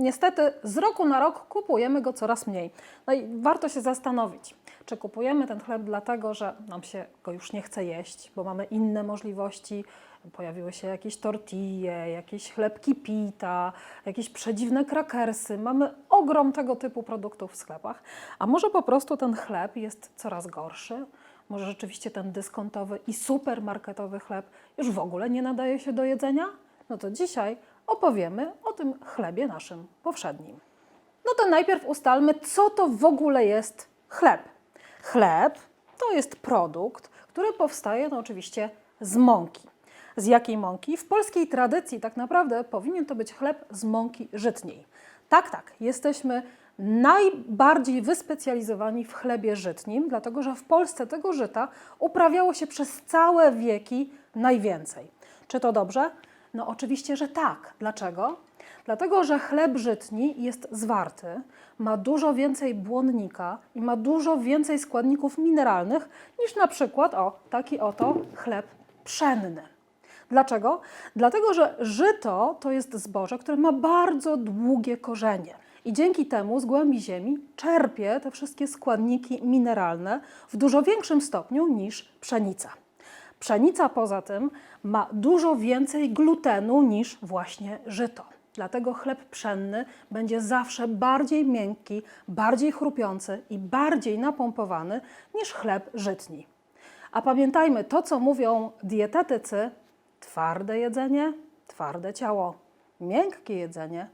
niestety z roku na rok kupujemy go coraz mniej. No i warto się zastanowić, czy kupujemy ten chleb dlatego, że nam się go już nie chce jeść, bo mamy inne możliwości, pojawiły się jakieś tortille, jakieś chlebki pita, jakieś przedziwne krakersy. Mamy ogrom tego typu produktów w sklepach. A może po prostu ten chleb jest coraz gorszy? Może rzeczywiście ten dyskontowy i supermarketowy chleb już w ogóle nie nadaje się do jedzenia? No to dzisiaj opowiemy o tym chlebie naszym powszednim. No to najpierw ustalmy, co to w ogóle jest chleb. Chleb to jest produkt, który powstaje no oczywiście z mąki. Z jakiej mąki? W polskiej tradycji tak naprawdę powinien to być chleb z mąki żytniej. Tak, tak, jesteśmy najbardziej wyspecjalizowani w chlebie żytnim, dlatego że w Polsce tego żyta uprawiało się przez całe wieki najwięcej. Czy to dobrze? No oczywiście, że tak. Dlaczego? Dlatego, że chleb żytni jest zwarty, ma dużo więcej błonnika i ma dużo więcej składników mineralnych niż na przykład o taki oto chleb pszenny. Dlaczego? Dlatego, że żyto to jest zboże, które ma bardzo długie korzenie. I dzięki temu z głębi ziemi czerpie te wszystkie składniki mineralne w dużo większym stopniu niż pszenica. Pszenica poza tym ma dużo więcej glutenu niż właśnie żyto. Dlatego chleb pszenny będzie zawsze bardziej miękki, bardziej chrupiący i bardziej napompowany niż chleb żytni. A pamiętajmy to, co mówią dietetycy: twarde jedzenie, twarde ciało, miękkie jedzenie,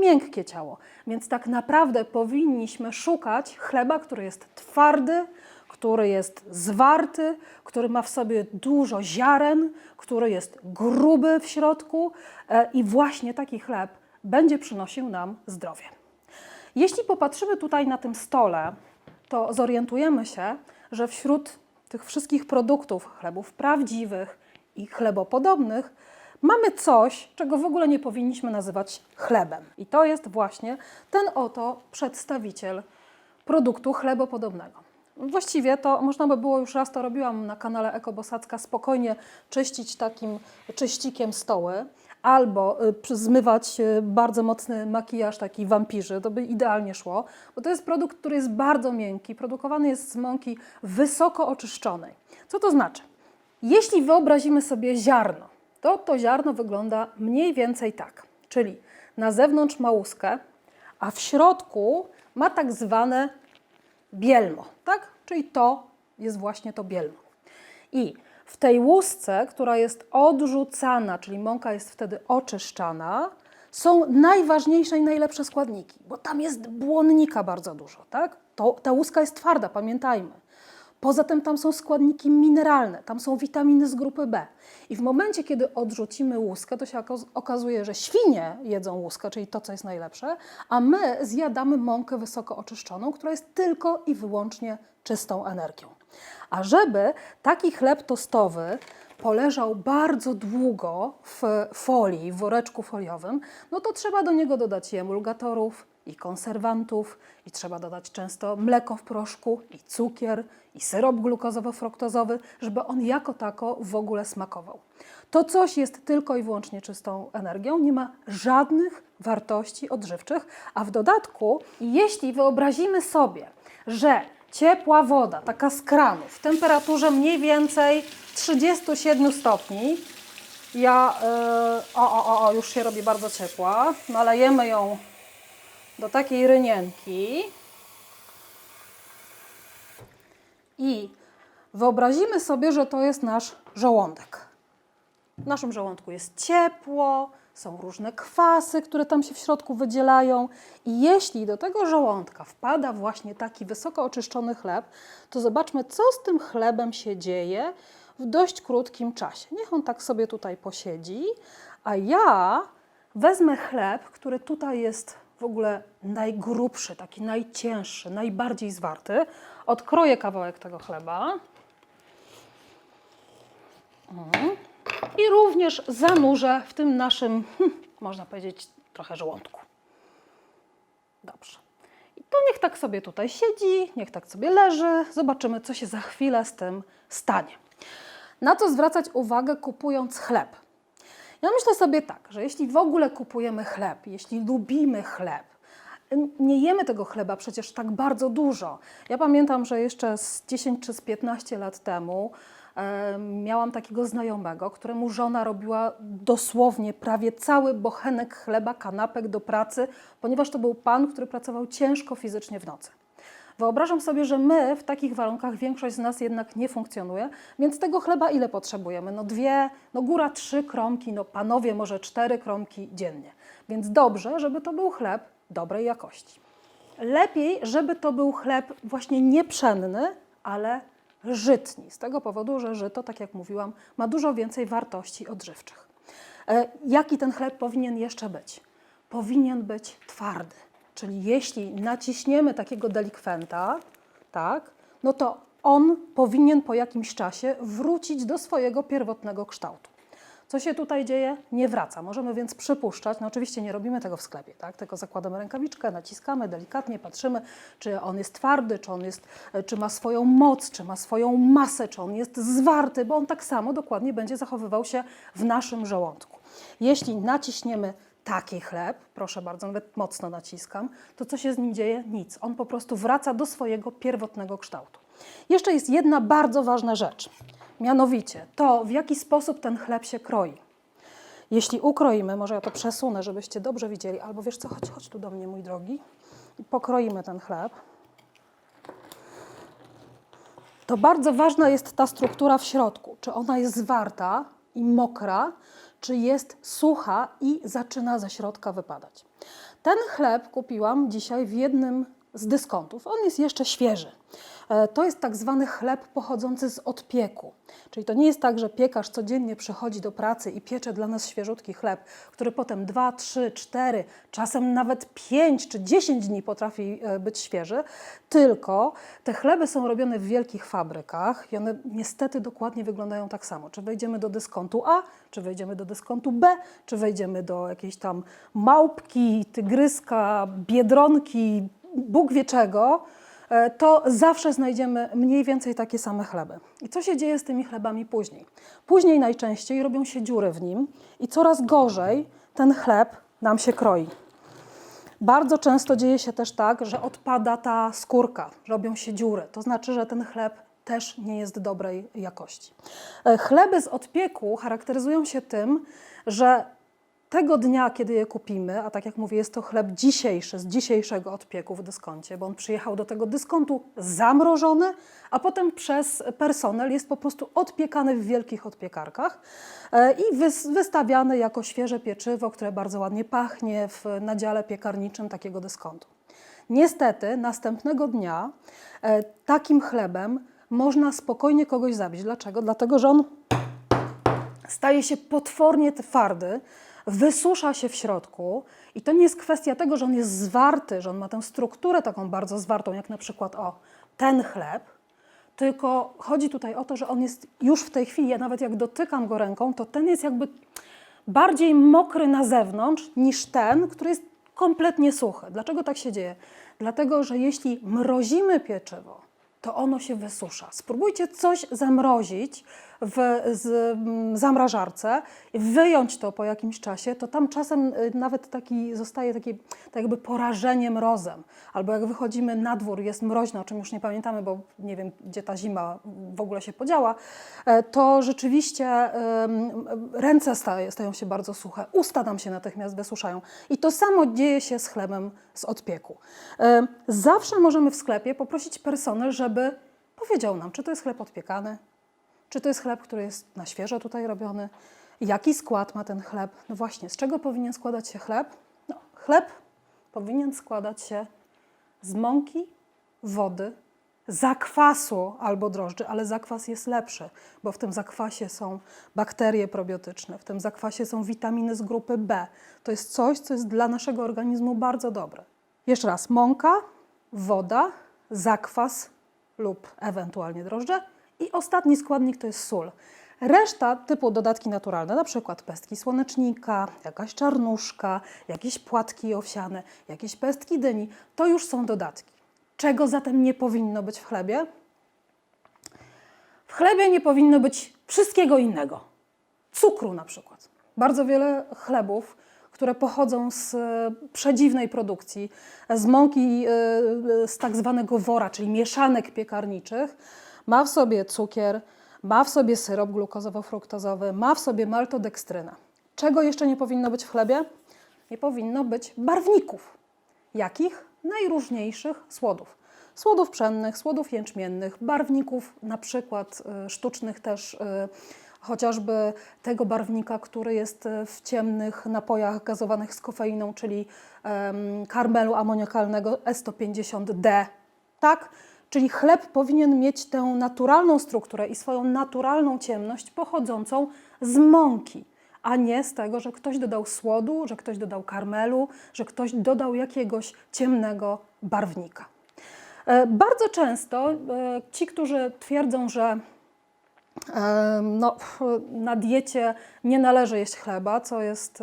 miękkie ciało. Więc tak naprawdę powinniśmy szukać chleba, który jest twardy, który jest zwarty, który ma w sobie dużo ziaren, który jest gruby w środku e, i właśnie taki chleb będzie przynosił nam zdrowie. Jeśli popatrzymy tutaj na tym stole, to zorientujemy się, że wśród tych wszystkich produktów, chlebów prawdziwych i chlebopodobnych, mamy coś, czego w ogóle nie powinniśmy nazywać chlebem. I to jest właśnie ten oto przedstawiciel produktu chlebopodobnego. Właściwie to można by było, już raz to robiłam na kanale Ekobosacka, spokojnie czyścić takim czyścikiem stoły albo y, zmywać y, bardzo mocny makijaż taki wampirzy, to by idealnie szło, bo to jest produkt, który jest bardzo miękki, produkowany jest z mąki wysoko oczyszczonej. Co to znaczy? Jeśli wyobrazimy sobie ziarno, to to ziarno wygląda mniej więcej tak, czyli na zewnątrz ma łuskę, a w środku ma tak zwane bielmo, tak? Czyli to jest właśnie to bielmo. I w tej łusce, która jest odrzucana, czyli mąka jest wtedy oczyszczana, są najważniejsze i najlepsze składniki, bo tam jest błonnika bardzo dużo, tak? To, ta łuska jest twarda, pamiętajmy. Poza tym tam są składniki mineralne, tam są witaminy z grupy B. I w momencie, kiedy odrzucimy łuskę, to się okaz- okazuje, że świnie jedzą łuskę, czyli to, co jest najlepsze, a my zjadamy mąkę wysoko oczyszczoną, która jest tylko i wyłącznie czystą energią. A żeby taki chleb tostowy poleżał bardzo długo w folii, w woreczku foliowym, no to trzeba do niego dodać emulgatorów, i konserwantów, i trzeba dodać często mleko w proszku, i cukier, i syrop glukozowo-fruktozowy, żeby on jako tako w ogóle smakował. To coś jest tylko i wyłącznie czystą energią, nie ma żadnych wartości odżywczych, a w dodatku, jeśli wyobrazimy sobie, że ciepła woda, taka z kranu, w temperaturze mniej więcej 37 stopni, ja, yy, o, o, o, już się robi bardzo ciepła, nalejemy ją do takiej rynienki i wyobrazimy sobie, że to jest nasz żołądek. W naszym żołądku jest ciepło, są różne kwasy, które tam się w środku wydzielają. I jeśli do tego żołądka wpada właśnie taki wysoko oczyszczony chleb, to zobaczmy, co z tym chlebem się dzieje w dość krótkim czasie. Niech on tak sobie tutaj posiedzi, a ja wezmę chleb, który tutaj jest w ogóle najgrubszy, taki najcięższy, najbardziej zwarty. Odkroję kawałek tego chleba. i również zanurzę w tym naszym, hm, można powiedzieć, trochę żołądku. Dobrze. I to niech tak sobie tutaj siedzi, niech tak sobie leży. Zobaczymy, co się za chwilę z tym stanie. Na co zwracać uwagę kupując chleb? Ja myślę sobie tak, że jeśli w ogóle kupujemy chleb, jeśli lubimy chleb, nie jemy tego chleba przecież tak bardzo dużo. Ja pamiętam, że jeszcze z 10 czy z 15 lat temu e, miałam takiego znajomego, któremu żona robiła dosłownie prawie cały bochenek chleba, kanapek do pracy, ponieważ to był pan, który pracował ciężko fizycznie w nocy. Wyobrażam sobie, że my w takich warunkach większość z nas jednak nie funkcjonuje, więc tego chleba ile potrzebujemy? No dwie, no góra trzy kromki, no panowie może cztery kromki dziennie. Więc dobrze, żeby to był chleb dobrej jakości. Lepiej, żeby to był chleb właśnie nie pszenny, ale żytni. Z tego powodu, że żyto, tak jak mówiłam, ma dużo więcej wartości odżywczych. E, jaki ten chleb powinien jeszcze być? Powinien być twardy. Czyli jeśli naciśniemy takiego delikwenta, tak, no to on powinien po jakimś czasie wrócić do swojego pierwotnego kształtu. Co się tutaj dzieje? Nie wraca. Możemy więc przypuszczać, no oczywiście nie robimy tego w sklepie, tak? tylko zakładamy rękawiczkę, naciskamy delikatnie, patrzymy, czy on jest twardy, czy on jest, czy ma swoją moc, czy ma swoją masę, czy on jest zwarty, bo on tak samo dokładnie będzie zachowywał się w naszym żołądku. Jeśli naciśniemy taki chleb, proszę bardzo, nawet mocno naciskam, to co się z nim dzieje? Nic. On po prostu wraca do swojego pierwotnego kształtu. Jeszcze jest jedna bardzo ważna rzecz, mianowicie to, w jaki sposób ten chleb się kroi. Jeśli ukroimy, może ja to przesunę, żebyście dobrze widzieli, albo wiesz co, chodź, chodź tu do mnie, mój drogi, i pokroimy ten chleb. To bardzo ważna jest ta struktura w środku. Czy ona jest zwarta i mokra, czy jest sucha i zaczyna ze środka wypadać. Ten chleb kupiłam dzisiaj w jednym z dyskontów. On jest jeszcze świeży. E, To jest tak zwany chleb pochodzący z odpieku. Czyli to nie jest tak, że piekarz codziennie przychodzi do pracy i piecze dla nas świeżutki chleb, który potem 2, 3, 4, czasem nawet 5 czy 10 dni potrafi e, być świeży, tylko te chleby są robione w wielkich fabrykach i one niestety dokładnie wyglądają tak samo. Czy wejdziemy do dyskontu A, czy wejdziemy do dyskontu B, czy wejdziemy do jakiejś tam małpki, tygryska, biedronki, Bóg wie czego, e, to zawsze znajdziemy mniej więcej takie same chleby. I co się dzieje z tymi chlebami później? Później najczęściej robią się dziury w nim i coraz gorzej ten chleb nam się kroi. Bardzo często dzieje się też tak, że odpada ta skórka, robią się dziury. To znaczy, że ten chleb też nie jest dobrej jakości. E, Chleby z odpieku charakteryzują się tym, że tego dnia, kiedy je kupimy, a tak jak mówię, jest to chleb dzisiejszy, z dzisiejszego odpieku w dyskoncie, bo on przyjechał do tego dyskontu zamrożony, a potem przez personel jest po prostu odpiekany w wielkich odpiekarkach e, i wys- wystawiany jako świeże pieczywo, które bardzo ładnie pachnie w nadziale piekarniczym takiego dyskontu. Niestety, następnego dnia e, takim chlebem można spokojnie kogoś zabić. Dlaczego? Dlatego, że on staje się potwornie twardy, wysusza się w środku i to nie jest kwestia tego, że on jest zwarty, że on ma tę strukturę taką bardzo zwartą, jak na przykład o ten chleb, tylko chodzi tutaj o to, że on jest już w tej chwili, ja nawet jak dotykam go ręką, to ten jest jakby bardziej mokry na zewnątrz niż ten, który jest kompletnie suchy. Dlaczego tak się dzieje? Dlatego, że jeśli mrozimy pieczywo, to ono się wysusza. Spróbujcie coś zamrozić w zamrażarce, wyjąć to po jakimś czasie, to tam czasem y, nawet taki zostaje takie tak jakby porażenie mrozem. Albo jak wychodzimy na dwór, jest mroźno, o czym już nie pamiętamy, bo nie wiem, gdzie ta zima w ogóle się podziała, e, to rzeczywiście ręce stają się bardzo suche, usta nam się natychmiast wysuszają. I to samo dzieje się z chlebem z odpieku. E, Zawsze możemy w sklepie poprosić personel, żeby powiedział nam, czy to jest chleb odpiekany, czy to jest chleb, który jest na świeżo tutaj robiony, jaki skład ma ten chleb. No właśnie, z czego powinien składać się chleb? No, chleb powinien składać się z mąki, wody, zakwasu albo drożdży, ale zakwas jest lepszy, bo w tym zakwasie są bakterie probiotyczne, w tym zakwasie są witaminy z grupy B. To jest coś, co jest dla naszego organizmu bardzo dobre. Jeszcze raz, mąka, woda, zakwas lub ewentualnie drożdże i ostatni składnik to jest sól. Reszta typu dodatki naturalne, na przykład pestki słonecznika, jakaś czarnuszka, jakieś płatki owsiane, jakieś pestki dyni, to już są dodatki. Czego zatem nie powinno być w chlebie? W chlebie nie powinno być wszystkiego innego. Cukru na przykład. bardzo wiele chlebów, które pochodzą z e, przedziwnej produkcji, z mąki e, e, z tak zwanego wora, czyli mieszanek piekarniczych, ma w sobie cukier, ma w sobie syrop glukozowo-fruktozowy, ma w sobie maltodekstrynę. Czego jeszcze nie powinno być w chlebie? Nie powinno być barwników. Jakich? Najróżniejszych słodów. Słodów pszennych, słodów jęczmiennych, barwników na przykład y, sztucznych też, y, chociażby tego barwnika, który jest y, w ciemnych napojach gazowanych z kofeiną, czyli karmelu amoniakalnego S150D. Tak? Czyli chleb powinien mieć tę naturalną strukturę i swoją naturalną ciemność pochodzącą z mąki a nie z tego, że ktoś dodał słodu, że ktoś dodał karmelu, że ktoś dodał jakiegoś ciemnego barwnika. E, Bardzo często e, ci, którzy twierdzą, że e, no, na diecie nie należy jeść chleba, co jest,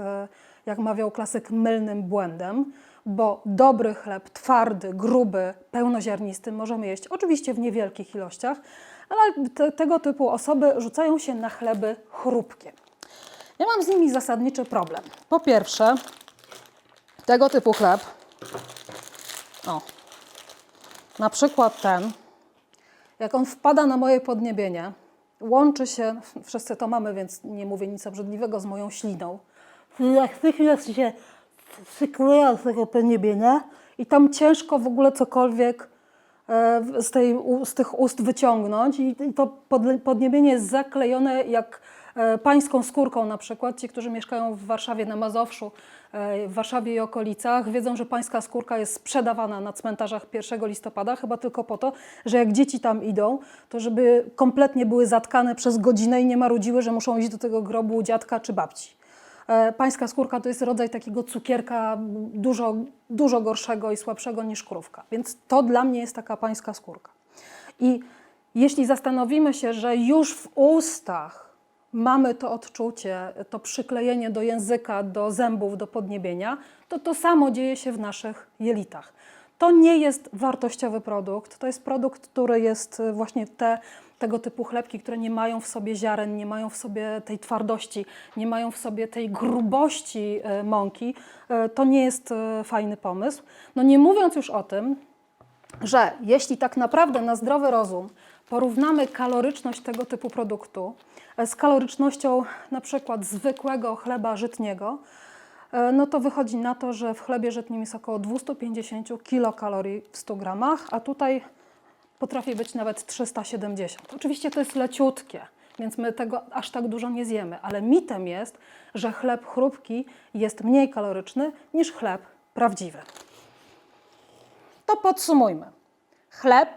jak mawiał klasyk, mylnym błędem, bo dobry chleb, twardy, gruby, pełnoziarnisty możemy jeść oczywiście w niewielkich ilościach, ale te, tego typu osoby rzucają się na chleby chrupkie. Ja mam z nimi zasadniczy problem. Po pierwsze, tego typu chleb, o, na przykład ten, jak on wpada na moje podniebienie, łączy się, wszyscy to mamy, więc nie mówię nic obrzydliwego, z moją śliną. Natychmiast się sykuje z tego podniebienia i tam ciężko w ogóle cokolwiek e, z, tej, z tych ust wyciągnąć i to podniebienie jest zaklejone jak e, pańską skórką na przykład. Ci, którzy mieszkają w Warszawie na Mazowszu, e, w Warszawie i okolicach, wiedzą, że pańska skórka jest sprzedawana na cmentarzach 1 listopada, chyba tylko po to, że jak dzieci tam idą, to żeby kompletnie były zatkane przez godzinę i nie marudziły, że muszą iść do tego grobu dziadka czy babci. E, Pańska skórka to jest rodzaj takiego cukierka dużo, dużo gorszego i słabszego niż krówka. Więc to dla mnie jest taka pańska skórka. I jeśli zastanowimy się, że już w ustach mamy to odczucie, to przyklejenie do języka, do zębów, do podniebienia, to to samo dzieje się w naszych jelitach. To nie jest wartościowy produkt, to jest produkt, który jest właśnie te, tego typu chlebki, które nie mają w sobie ziaren, nie mają w sobie tej twardości, nie mają w sobie tej grubości y, mąki. Y, To nie jest y, fajny pomysł. No nie mówiąc już o tym, że jeśli tak naprawdę na zdrowy rozum porównamy kaloryczność tego typu produktu e, z kalorycznością na przykład zwykłego chleba żytniego, e, no to wychodzi na to, że w chlebie żytnim jest około 250 kilokalorii w 100 gramach, a tutaj potrafi być nawet 370. Oczywiście to jest leciutkie, więc my tego aż tak dużo nie zjemy, ale mitem jest, że chleb chrupki jest mniej kaloryczny niż chleb prawdziwy. To podsumujmy. Chleb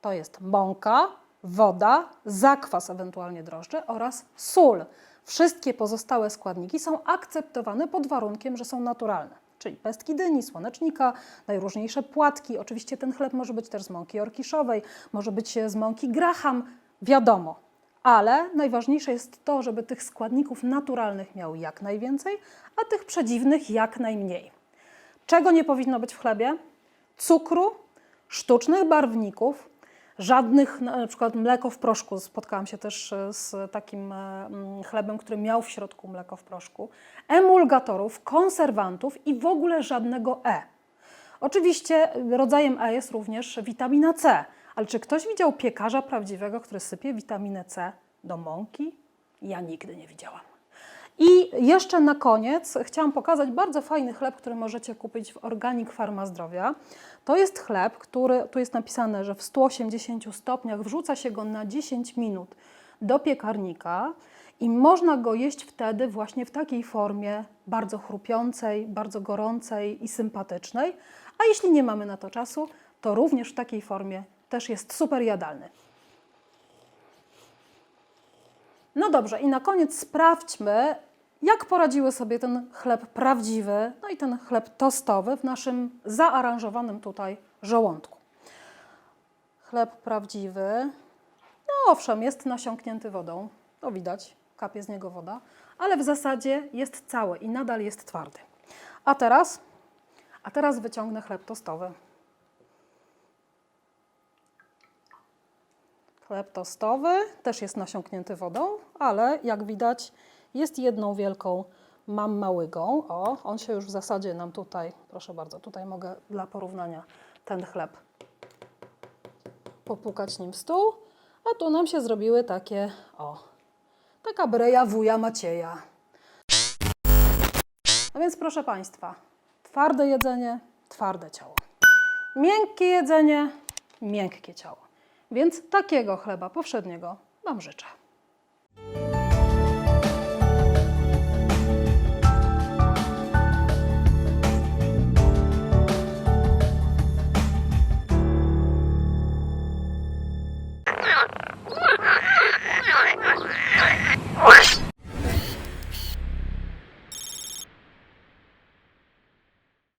to jest mąka, woda, zakwas, ewentualnie drożdże oraz sól. Wszystkie pozostałe składniki są akceptowane pod warunkiem, że są naturalne. Czyli pestki dyni, słonecznika, najróżniejsze płatki. Oczywiście ten chleb może być też z mąki orkiszowej, może być z mąki graham, wiadomo. Ale najważniejsze jest to, żeby tych składników naturalnych miał jak najwięcej, a tych przedziwnych jak najmniej. Czego nie powinno być w chlebie? Cukru, sztucznych barwników, żadnych, na przykład mleko w proszku. Spotkałam się też e, z takim e, mm, chlebem, który miał w środku mleko w proszku, emulgatorów, konserwantów i w ogóle żadnego E. Oczywiście rodzajem E jest również witamina C, ale czy ktoś widział piekarza prawdziwego, który sypie witaminę C do mąki? Ja nigdy nie widziałam. I jeszcze na koniec chciałam pokazać bardzo fajny chleb, który możecie kupić w Organic Farma Zdrowia. To jest chleb, który tu jest napisane, że w 180 stopniach wrzuca się go na 10 minut do piekarnika i można go jeść wtedy właśnie w takiej formie bardzo chrupiącej, bardzo gorącej i sympatycznej. A jeśli nie mamy na to czasu, to również w takiej formie też jest super jadalny. No dobrze, i na koniec sprawdźmy, jak poradziły sobie ten chleb prawdziwy, no i ten chleb tostowy w naszym zaaranżowanym tutaj żołądku. Chleb prawdziwy, no owszem, jest nasiąknięty wodą, to widać, kapie z niego woda, ale w zasadzie jest cały i nadal jest twardy. A teraz, a teraz wyciągnę chleb tostowy. Chleb tostowy też jest nasiąknięty wodą, ale jak widać jest jedną wielką mam małygą. O, on się już w zasadzie nam tutaj, proszę bardzo, tutaj mogę dla porównania ten chleb popukać nim w stół, a tu nam się zrobiły takie, o, taka breja wuja Macieja. No więc proszę Państwa, twarde jedzenie, twarde ciało. Miękkie jedzenie, miękkie ciało. Więc takiego chleba powszedniego Wam życzę.